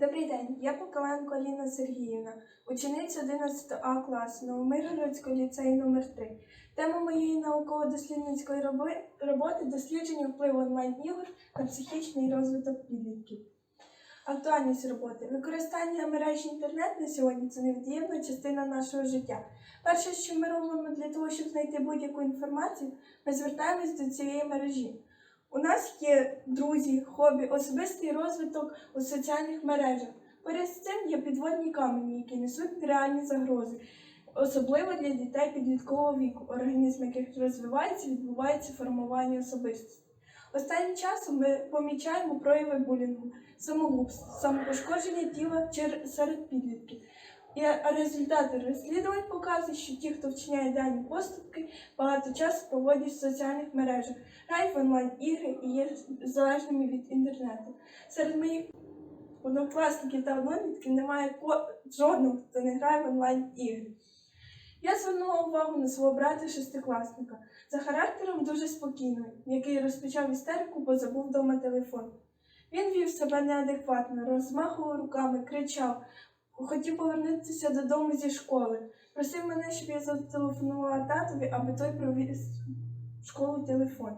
Добрий день, я Покаленко Аліна Сергіївна, учениця 11 А класу Новомиргородського ліцею номер 3 Тема моєї науково-дослідницької роботи дослідження впливу онлайн-ігор на психічний розвиток підлітків. Актуальність роботи. Використання мережі інтернет на сьогодні це невід'ємна частина нашого життя. Перше, що ми робимо для того, щоб знайти будь-яку інформацію, ми звертаємось до цієї мережі. У нас є друзі, хобі, особистий розвиток у соціальних мережах. Поряд з цим є підводні камені, які несуть реальні загрози, особливо для дітей підліткового віку, організм яких розвивається, відбувається формування особистості. Останнім часом ми помічаємо прояви булінгу, самогубств, самопошкодження тіла серед підлітків. І результати розслідувань показують, що ті, хто вчиняє дані поступки, багато часу проводять в соціальних мережах, грають в онлайн-ігри і є залежними від інтернету. Серед моїх однокласників та однолітків немає жодного, хто не грає в онлайн-ігри. Я звернула увагу на свого брата шестикласника за характером дуже спокійний, який розпочав істерику, бо забув вдома телефон. Він вів себе неадекватно, розмахував руками, кричав, хотів повернутися додому зі школи. Просив мене, щоб я зателефонувала татові, аби той провіз в школу телефон.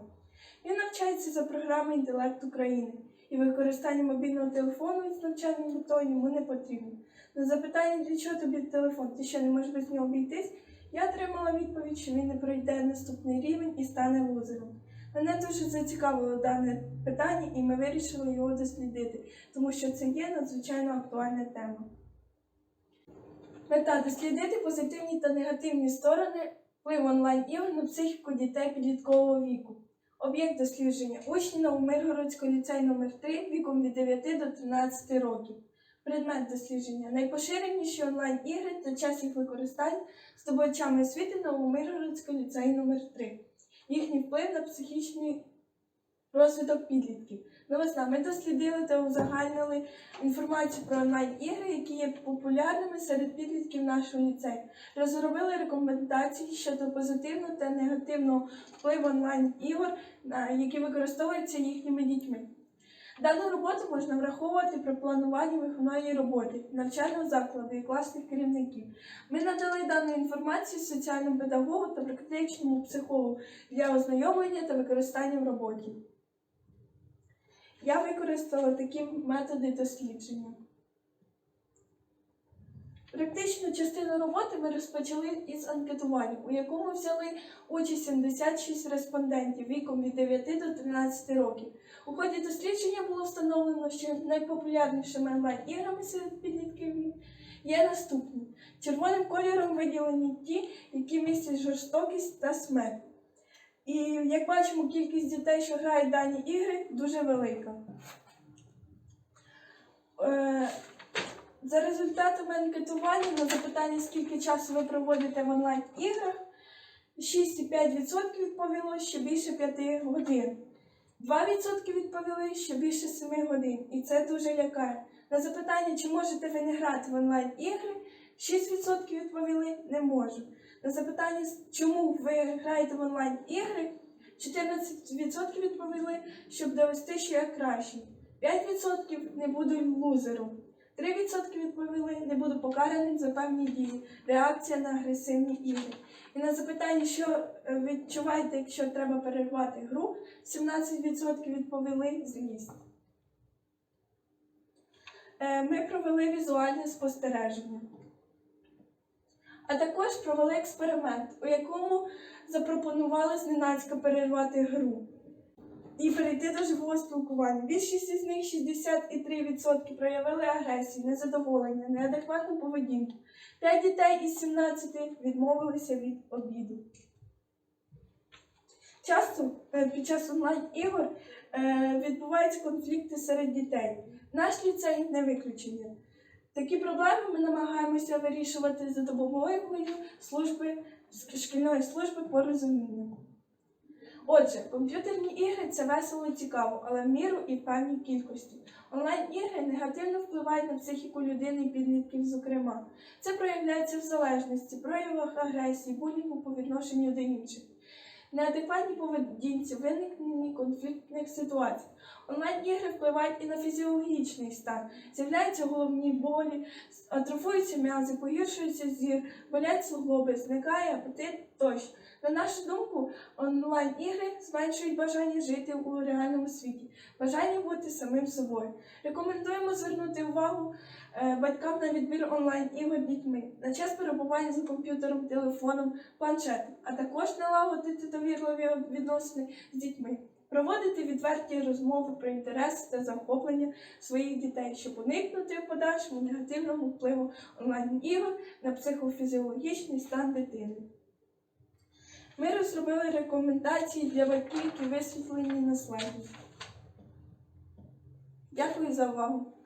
Він навчається за програмою інтелект України, і використання мобільного телефону з навчальною метою йому не потрібно. На запитання, для чого тобі телефон, ти що не можеш без нього обійтись, я отримала відповідь, що він не пройде наступний рівень і стане лузером. Мене дуже зацікавило дане питання, і ми вирішили його дослідити, тому що це є надзвичайно актуальна тема. Мета дослідити позитивні та негативні сторони впливу онлайн-ігор на психіку дітей підліткового віку. Об'єкт дослідження учні Новомиргородського ліцею номер 3 віком від 9 до 13 років. Предмет дослідження найпоширеніші онлайн-ігри та час їх використання здобувачами освіти Новомиргородського ліцею номер 3 Їхній вплив на психічний розвиток підлітків. Новосна ми дослідили та узагальнили інформацію про онлайн-ігри, які є популярними серед підлітків нашого ліцею. Розробили рекомендації щодо позитивного та негативного впливу онлайн-ігор, які використовуються їхніми дітьми. Дану роботу можна враховувати при плануванні виховної роботи, навчального закладу і класних керівників. Ми надали дану інформацію соціальному педагогу та практичному психологу для ознайомлення та використання в роботі. Я використала такі методи дослідження. Практичну частину роботи ми розпочали із анкетування, у якому взяли участь 76 респондентів віком від 9 до 13 років. У ході дослідження було встановлено, що найпопулярнішими онлайн-іграми серед підлітків є наступні. Червоним кольором виділені ті, які містять жорстокість та смерть. І як бачимо, кількість дітей, що грають дані ігри, дуже велика. Е, За результатами анкетування на запитання, скільки часу ви проводите в онлайн-іграх, 6,5% відповіло, що більше 5 годин. 2% відповіли, що більше 7 годин. І це дуже лякає. На запитання, чи можете ви не грати в онлайн-ігри, 6% відповіли не можу. На запитання, чому ви граєте в онлайн-ігри, 14% відповіли, щоб довести, що я кращий. 5% не буду лузером. 3% відповіли, не буду покараним за певні дії, реакція на агресивні ігри. І на запитання, що відчуваєте, якщо треба перервати гру, 17% відповіли злість. Е, Ми провели візуальне спостереження. А також провели експеримент, у якому запропонували зненацька перервати гру і перейти до живого спілкування. Більшість із них 63% проявили агресію, незадоволення, неадекватну поведінку. 5 дітей із 17 відмовилися від обіду. Часто е, під час онлайн-ігор е, відбуваються конфлікти серед дітей. Наш ліцей не виключення. Такі проблеми ми намагаємося вирішувати за допомогою служби шкільної служби по розумінню. Отже, комп'ютерні ігри це весело і цікаво, але в міру і в певній кількості. Онлайн-ігри негативно впливають на психіку людини і підлітків, зокрема. Це проявляється в залежності, проявах агресії, булінгу по відношенню до інших. Неадекватній поведінці, виникненні конфліктних ситуацій. Онлайн-ігри впливають і на фізіологічний стан. З'являються головні болі, атрофуються м'язи, погіршується зір, болять суглоби, зникає апетит тощо. На нашу думку, онлайн-ігри зменшують бажання жити у реальному світі, бажання бути самим собою. Рекомендуємо звернути увагу батькам на відбір онлайн-ігор дітьми, на час перебування за комп'ютером, телефоном, планшетом, а також налагодити довірливі відносини з дітьми. Проводити відверті розмови про інтереси та захоплення своїх дітей, щоб уникнути в подальшому негативного впливу онлайн-ігор на психофізіологічний стан дитини. Ми розробили рекомендації для батьків, які висвітлені на слайді. Дякую за увагу.